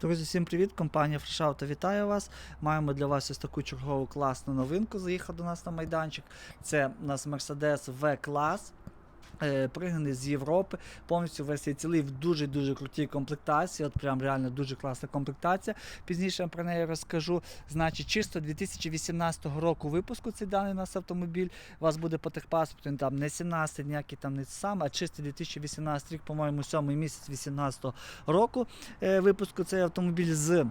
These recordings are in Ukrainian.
Друзі, всім привіт! Компанія Fresh Auto вітає вас. Маємо для вас ось таку чергову класну новинку. Заїхав до нас на майданчик. Це у нас Mercedes V-клас. Е, Пригнаний з Європи, повністю версія цілий в дуже-дуже крутій комплектації. От прям реально дуже класна комплектація. Пізніше про неї розкажу. Значить, чисто 2018 року випуску цей даний у нас автомобіль. У вас буде по техпаспорту, там не 17, ніякий там не сам, а чисто 2018 рік, по-моєму, 7 місяць 2018 року е, випуску цей автомобіль з.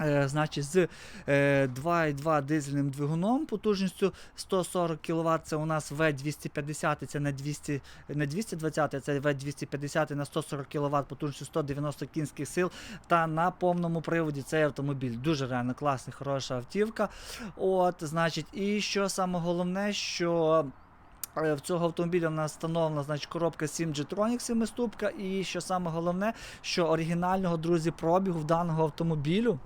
Е, Значить, з е, 2,2 дизельним двигуном потужністю 140 кВт. Це у нас V250, це на 200, не 220, це V250 на 140 кВт потужністю 190 кінських сил. Та на повному приводі цей автомобіль. Дуже реально класний, хороша автівка. От, значить, і що саме головне, що. Е, В цього автомобіля в нас встановлена значить, коробка 7 G-Tronic 7 ступка. І що саме головне, що оригінального друзі пробігу в даного автомобілю,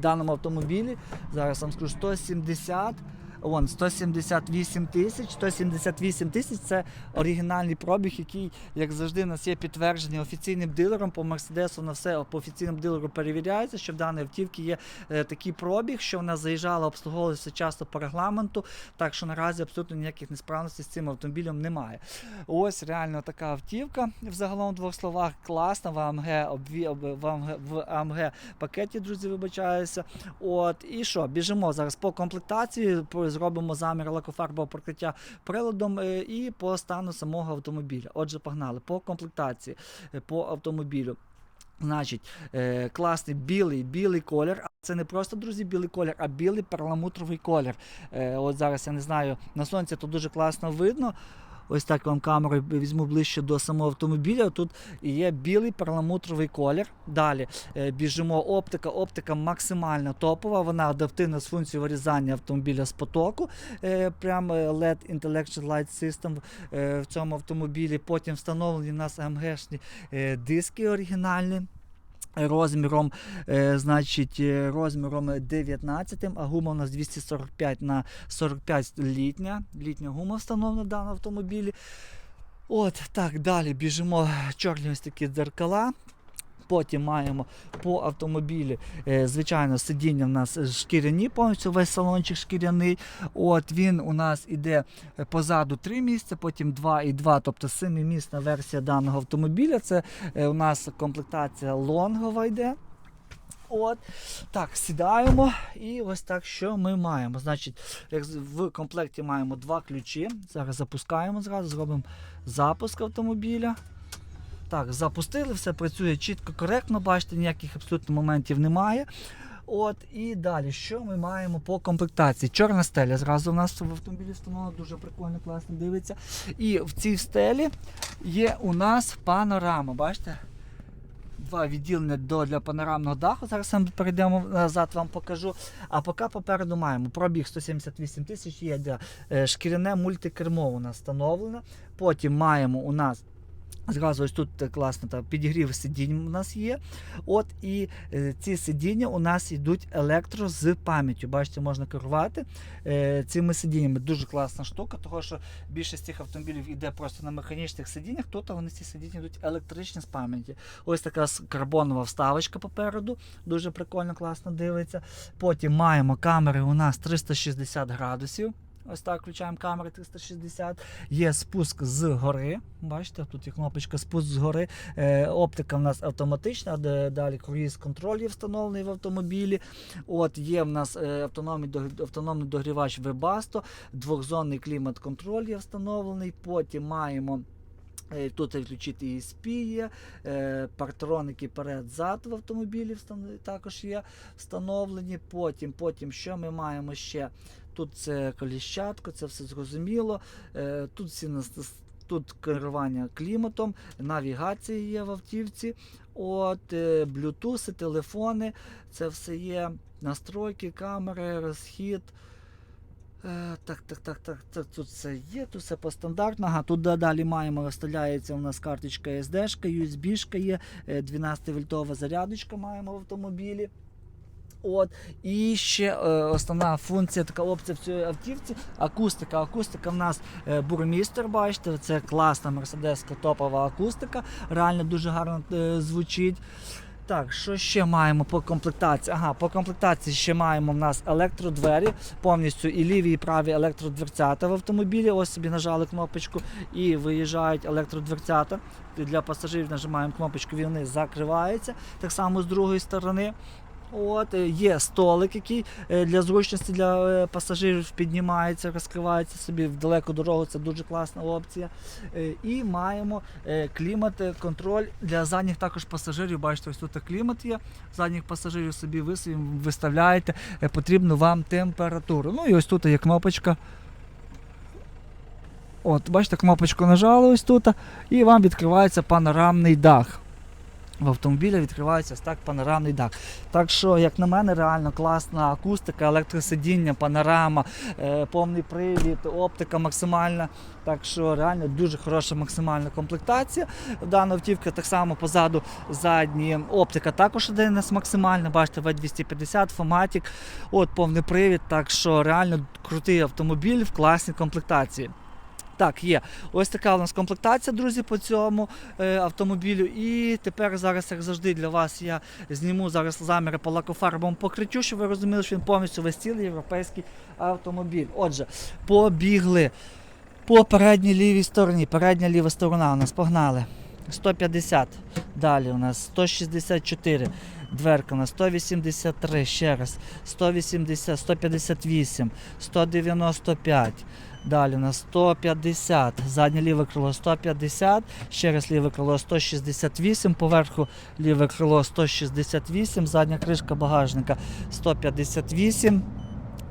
даному автомобілі, зараз вам скажу 170. Вон 178 тисяч, 178 тисяч це оригінальний пробіг, який, як завжди, у нас є підтверджений офіційним дилером. По Мерседесу на все по офіційному дилеру перевіряється, що в даній автівці є е, такий пробіг, що вона заїжджала, обслуговувалася часто по регламенту. Так що наразі абсолютно ніяких несправностей з цим автомобілем немає. Ось реально така автівка. Взагалом в двох словах класна в АМГ обві, об- в АМГ, в АМГ пакеті, друзі, вибачаюся. От і що, біжимо зараз по комплектації, зробимо замір лакофарбового покриття приладом е, і по стану самого автомобіля. Отже, погнали по комплектації е, по автомобілю. Значить, е, класний білий білий колір. А це не просто, друзі, білий колір, а білий перламутровий колір. От зараз я не знаю, на сонці то дуже класно видно. Ось так вам камеру візьму ближче до самого автомобіля. Тут є білий перламутровий колір. Далі е, біжимо оптика. Оптика максимально топова. Вона адаптивна з функцією вирізання автомобіля з потоку. Е, Прям е, LED Intellectual Light System в цьому автомобілі. Потім встановлені у нас АМГшні е, диски оригінальні. Розміром, е, значить, е, розміром 19, а гума у нас 245 на 45 літня. Літня гума встановлена в даному автомобілі. От так, далі біжимо чорні ось такі дзеркала. Потім маємо по автомобілі, е, звичайно, сидіння в нас шкіряні, повністю весь салончик шкіряний. От він у нас іде е, позаду 3 місця, потім 2 і 2, тобто 7-місна версія даного автомобіля. Це е, у нас комплектація лонгова йде. От так, сідаємо, і ось так, що ми маємо. Значить, як в комплекті маємо два ключі. Зараз запускаємо зразу, зробимо запуск автомобіля. Так, запустили, все працює чітко, коректно, бачите, ніяких абсолютно моментів немає. От і далі, що ми маємо по комплектації? Чорна стеля зразу в нас в автомобілі встановлена, дуже прикольно, класно дивиться. І в цій стелі є у нас панорама. Бачите? Два відділення для панорамного даху. Зараз ми перейдемо назад, вам покажу. А поки попереду маємо пробіг 178 тисяч, є е, шкіряне мультикермо у нас встановлене. Потім маємо у нас. Зразу ось тут е, класно так, підігрів сидінь у нас є. От і е, ці сидіння у нас йдуть електро з пам'яттю. Бачите, можна керувати е, цими сидіннями. Дуже класна штука, тому що більшість цих автомобілів йде просто на механічних сидіннях, тут вони ці сидіння йдуть електричні з пам'яті. Ось така карбонова вставочка попереду, дуже прикольно, класно дивиться. Потім маємо камери у нас 360 градусів. Ось так включаємо камери 360. Є спуск з гори. Бачите, тут є кнопочка спуск з гори. Е, оптика в нас автоматична, де далі круїз контроль є встановлений в автомобілі. От Є в нас е, автономний, автономний догрівач Webasto, двохзонний клімат-контроль є встановлений. Потім маємо. е, Тут включити ESP є, е, партроники перед-зад в автомобілі також є встановлені. Потім, потім що ми маємо ще? Тут це коліщатко, це все зрозуміло. Е, Тут всі тут керування кліматом, навігація є в автівці. От, е, блютуси, телефони, це все є. Настройки, камери, розхід. Е, Так, так, так, так, так, тут все є, тут все по стандартно. Тут далі маємо, вставляється у нас карточка SD, USB є, 12 вольтова зарядочка маємо в автомобілі. От. І ще е, основна функція, така опція в цій автівці акустика. Акустика в нас е, бурмістер, бачите, це класна мерседеска топова акустика. Реально дуже гарно е, звучить. Так, що ще маємо по комплектації? Ага, по комплектації ще маємо в нас електродвері, повністю і ліві, і праві електродверцята в автомобілі. Ось собі нажали кнопочку і виїжджають електродверцята. Для пасажирів нажимаємо кнопочку, вони закриваються. Так само з другої сторони. От, е, є столик, який е, для зручності для е, пасажирів піднімається, розкривається собі в далеку дорогу. Це дуже класна опція. І маємо клімат контроль для задніх також пасажирів. Бачите, ось тут клімат є. Задніх пасажирів собі ви виставляєте потрібну вам температуру. Ну і ось тут є кнопочка. От, бачите, кнопочку нажали ось тут, і вам відкривається панорамний дах. В автомобілі відкривається так панорамний дах. Так що, як на мене, реально класна акустика, електросидіння, панорама, е, повний привід, оптика максимальна. Так що реально дуже хороша максимальна комплектація. Дана автівка так само позаду задні оптика також іде у нас максимальна. Бачите, V250, Фоматік, от повний привід. Так що реально крутий автомобіль в класній комплектації. Так, є. Ось така у нас комплектація, друзі, по цьому е, автомобілю. І тепер зараз, як завжди, для вас я зніму зараз заміри по лакофарбовому покриттю, щоб ви розуміли, що він повністю весь цілий європейський автомобіль. Отже, побігли по передній лівій стороні. Передня ліва сторона у нас погнали. 150. Далі у нас 164. Дверка у нас 183. Ще раз. 180, 158, 195. Далі у нас 150, заднє ліве крило 150, ще раз ліве крило 168, поверху ліве крило 168, задня кришка багажника 158.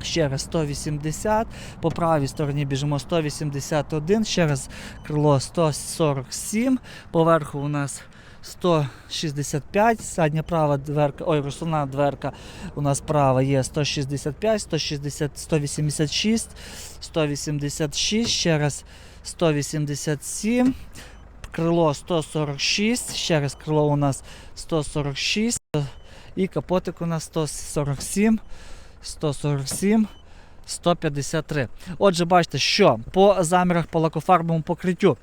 Ще раз 180, по правій стороні біжимо 181, ще раз крило 147, поверху у нас 165, задня права дверка, ой, розсувна дверка у нас права є 165, 160, 186, 186, ще раз 187, крило 146, ще раз крило у нас 146 і капотик у нас 147, 147. 153. Отже, бачите, що по замірах по лакофарбовому покриттю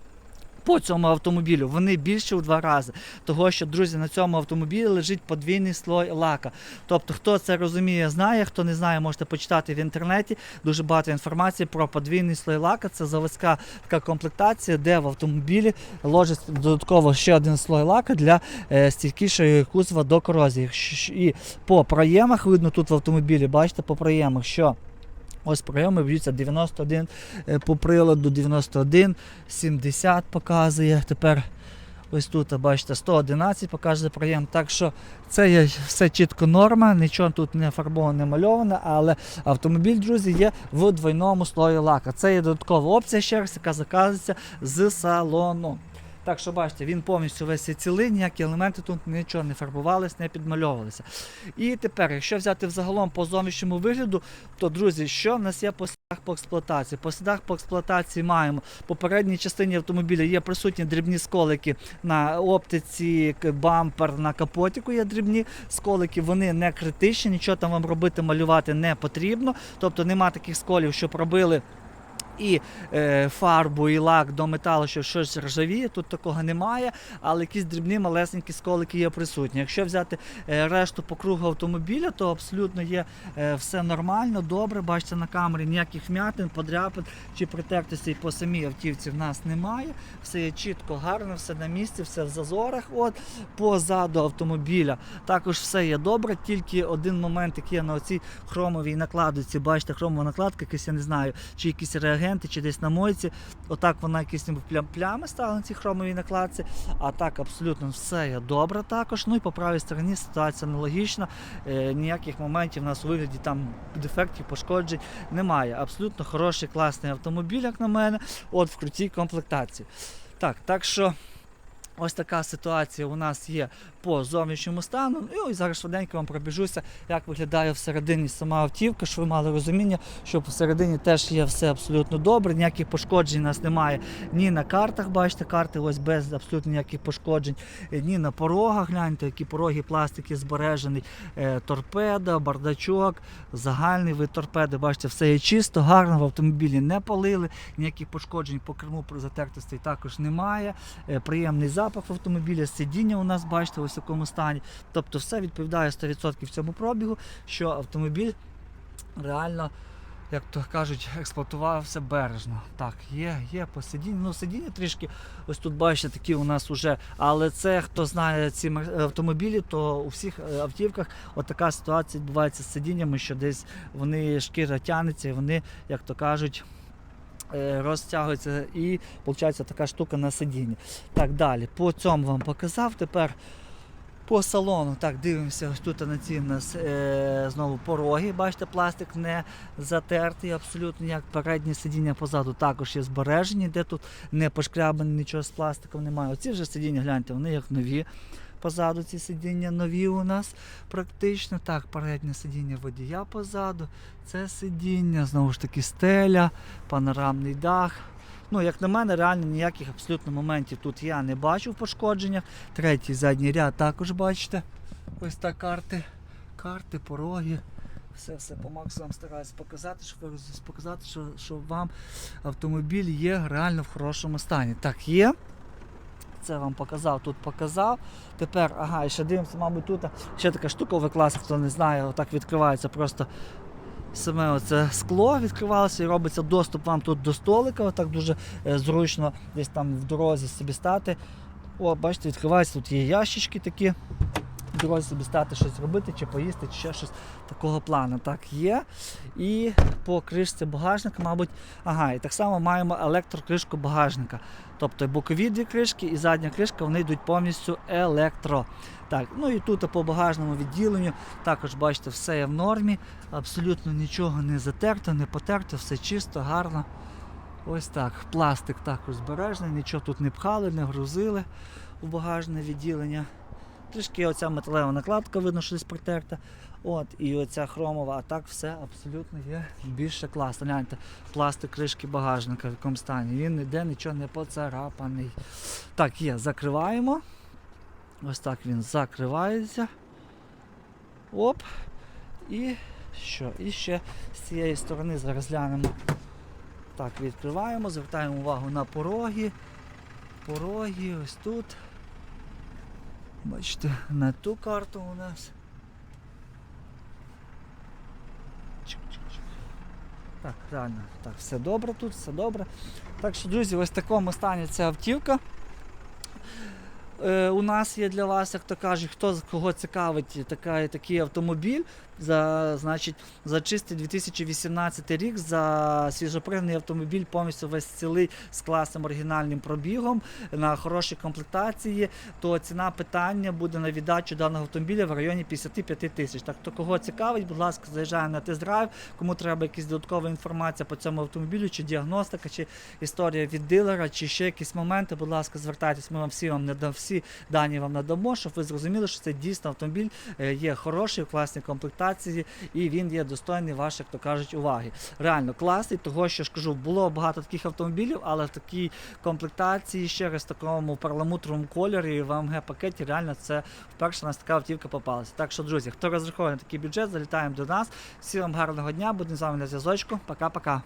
по цьому автомобілю вони більше у два рази. Того, що, друзі, на цьому автомобілі лежить подвійний слой лака. Тобто, хто це розуміє, знає, хто не знає, можете почитати в інтернеті. Дуже багато інформації про подвійний слой лака. Це заводська така комплектація, де в автомобілі ложить додатково ще один слой лака для е, стійкішої кузова до корозії. І по проємах видно тут в автомобілі, бачите, по проємах, що. Ось прийоми б'ються 91 е, по приладу, 91, 70 показує. Тепер ось тут, бачите, 111 показує проєм. Так що це є все чітко норма, нічого тут не фарбовано, не мальовано, але автомобіль, друзі, є в двойному слої лака. Це є додаткова опція, ще раз, яка заказується з салону. Так що бачите, він повністю весь цілий, ніякі елементи тут нічого не фарбувалися, не підмальовувалися. І тепер, якщо взяти взагалом по зовнішньому вигляду, то друзі, що в нас є по слідах по експлуатації? По слідах по експлуатації маємо по передній частині автомобіля є присутні дрібні сколики на оптиці, бампер, на капотіку є дрібні сколики, вони не критичні, нічого там вам робити, малювати не потрібно. Тобто нема таких сколів, що пробили. І е, фарбу, і лак до металу, що щось ржавіє, тут такого немає, але якісь дрібні малесенькі сколики є присутні. Якщо взяти е, решту по кругу автомобіля, то абсолютно є е, все нормально, добре. Бачите на камері ніяких вмятин, подряпин чи притертостей по самій автівці в нас немає. Все є чітко, гарно, все на місці, все в зазорах. От позаду автомобіля також все є добре. Тільки один момент, який є на оцій хромовій накладці. Бачите, хромова накладка, якась, я не знаю, чи якісь реагенти, чи десь на мойці. Отак вона якісь ніби плям- плями стала на цій хромовій накладці. А так абсолютно все є добре також. Ну і по правій стороні ситуація аналогічна. Е, ніяких моментів у нас у вигляді там дефектів, пошкоджень немає. Абсолютно хороший, класний автомобіль, як на мене, от в крутій комплектації. Так, так що. Ось така ситуація у нас є по зовнішньому стану. Ну і зараз швиденько вам пробіжуся, як виглядає всередині сама автівка, щоб ви мали розуміння, що всередині теж є все абсолютно добре, ніяких пошкоджень у нас немає ні на картах, бачите, карти ось без абсолютно ніяких пошкоджень, е, ні на порогах. Гляньте, які пороги пластики збережений, е, торпеда, бардачок, загальний вид торпеди. Бачите, все є чисто, гарно в автомобілі не палили, ніяких пошкоджень по керму при затертості також немає. Е, Приємний запах запах в автомобілі, сидіння у нас, бачите, ось в якому стані. Тобто все відповідає 100% цьому пробігу, що автомобіль реально, як то кажуть, експлуатувався бережно. Так, є, є по сидінню. Ну, сидіння трішки, ось тут бачите, такі у нас уже. Але це, хто знає ці автомобілі, то у всіх е, автівках от така ситуація відбувається з сидіннями, що десь вони шкіра тягнеться і вони, як то кажуть, е, розтягуються і виходить така штука на сидінні. Так, далі. По цьому вам показав. Тепер по салону. Так, дивимося, тут на ці в нас е, знову пороги. Бачите, пластик не затертий, абсолютно як переднє сидіння позаду також є збережені, де тут не пошкрябані, нічого з пластиком немає. Оці вже сидіння, гляньте, вони як нові. Позаду ці сидіння нові у нас практично. Так, переднє сидіння водія позаду. Це сидіння, знову ж таки, стеля, панорамний дах. Ну, як на мене, реально ніяких абсолютно моментів тут я не бачу в пошкодженнях. Третій задній ряд також бачите. Ось так карти. Карти, пороги. Все все по максимуму стараюся показати, щоб показати, що, що вам автомобіль є реально в хорошому стані. Так, є. Це вам показав, тут показав. Тепер, ага, і ще дивимося, мабуть, тут ще така штука викласти, хто не знає, отак відкривається просто саме оце скло відкривалося і робиться доступ вам тут до столика, отак дуже е, зручно десь там в дорозі собі стати. О, бачите, відкривається, тут є ящички такі. Дорозі собі стати щось робити, чи поїсти, чи ще щось такого плану. Так, є. І по кришці багажника, мабуть, ага, і так само маємо електрокришку багажника. Тобто бокові дві кришки і задня кришка вони йдуть повністю електро. Так, ну і тут по багажному відділенню також бачите, все є в нормі, абсолютно нічого не затерто, не потерто, все чисто, гарно. Ось так. Пластик також збережений, нічого тут не пхали, не грузили у багажне відділення. Трішки оця металева накладка, видно, що десь протерта. От, і оця хромова, а так все абсолютно є більше класно. Гляньте, пластик кришки багажника в якому стані. Він ніде нічого не поцарапаний. Так, є, закриваємо. Ось так він закривається. Оп. І що? І ще з цієї сторони зараз глянемо. Так, відкриваємо, звертаємо увагу на пороги. Пороги ось тут. Бачите, на ту карту у нас. Так, реально, так, все добре тут, все добре. Так що, друзі, ось в такому стані ця автівка. Е, у нас є для вас, як то кажуть, хто з- кого цікавить така, такий автомобіль, за, значить, за чистий 2018 рік, за свіжопригнаний автомобіль, повністю весь цілий з класним оригінальним пробігом на хорошій комплектації, то ціна питання буде на віддачу даного автомобіля в районі 55 тисяч. Так, то кого цікавить, будь ласка, заїжджає на тест-драйв, кому треба якась додаткова інформація по цьому автомобілю, чи діагностика, чи історія від дилера, чи ще якісь моменти, будь ласка, звертайтесь, ми вам всі вам не дам, всі дані вам надамо, щоб ви зрозуміли, що це дійсно автомобіль е, є хороший, в класній комплектації, і він є достойний ваших, як то кажуть, уваги. Реально класний, того що ж кажу, було багато таких автомобілів, але в такій комплектації, ще раз в такому перламутровому кольорі в АМГ пакеті, реально це вперше у нас така автівка попалася. Так що, друзі, хто розраховує на такий бюджет, залітаємо до нас. Всім вам гарного дня, будемо з вами на зв'язочку. Пока-пока.